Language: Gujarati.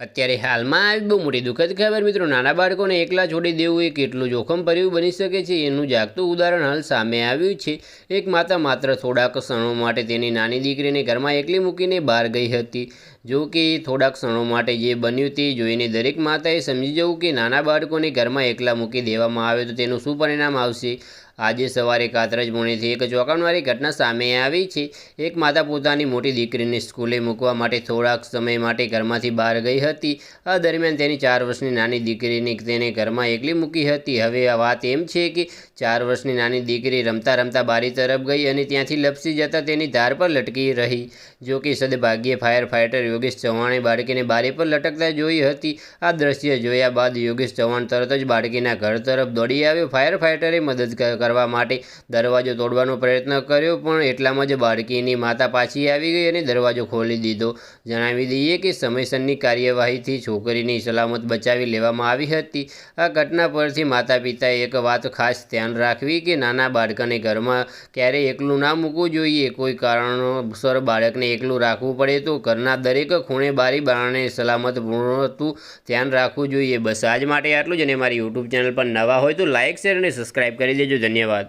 અત્યારે હાલમાં આવી બહુ મોટી દુઃખદ ખબર મિત્રો. નાના બાળકોને એકલા છોડી દેવું એ કેટલું જોખમ ભર્યું બની શકે છે, એનું જાગતું ઉદાહરણ હાલ સામે આવ્યું છે. એક માતા માત્ર થોડાક ક્ષણો માટે તેની નાની દીકરીને ઘરમાં એકલી મૂકીને બહાર ગઈ હતી. જો કે થોડાક ક્ષણો માટે જે બન્યું તે જોઈને દરેક માતાએ સમજી જવું કે નાના બાળકોને ઘરમાં એકલા મૂકી દેવામાં આવે તો તેનું શું પરિણામ આવશે? આજે સવારે કાતરજ પુણેથી એક ચોંકાવનારી ઘટના સામે આવી છે. એક માતા પોતાની મોટી દીકરીને સ્કૂલે મૂકવા માટે થોડાક સમય માટે ઘરમાંથી બહાર ગઈ હતી. આ દરમિયાન તેની ચાર વર્ષની નાની દીકરીને તેને ઘરમાં એકલી મૂકી હતી. હવે આ વાત એમ છે કે ચાર વર્ષની નાની દીકરી રમતા રમતા બારી તરફ ગઈ અને ત્યાંથી લપસી જતાં તેની ધાર પર લટકી રહી. જો કે સદભાગ્યે ફાયર ફાઇટર યોગેશ ચૌહાણે બાળકીને બારી પર લટકતા જોઈ હતી. આ દ્રશ્ય જોયા બાદ યોગેશ ચૌહાણ તરત જ બાળકીના ઘર તરફ દોડી આવ્યો. ફાયર ફાઇટરે મદદ કરવા માટે દરવાજો તોડવાનો પ્રયત્ન કર્યો, પણ એટલામાં જ બાળકીની માતા પાછી આવી ગઈ અને દરવાજો ખોલી દીધો. જણાવી દઈએ કે સમયસરની કાર્યવાહીથી છોકરીની સલામત બચાવી લેવામાં આવી હતી. આ ઘટના પરથી માતા પિતાએ એક વાત ખાસ ધ્યાન રાખવી કે નાના બાળકને ઘરમાં ક્યારેય એકલું ના મૂકવું જોઈએ. કોઈ કારણોસર બાળકને એકલું રાખવું પડે તો ઘરના દરેક ખૂણે બારી બારણે સલામત પૂર્ણતું ધ્યાન રાખવું જોઈએ. બસ આજ માટે આટલું જ અને મારી યુટ્યુબ ચેનલ પર નવા હોય તો લાઇક શેર અને સબસ્ક્રાઈબ કરી દેજો. ધન્યવાદ.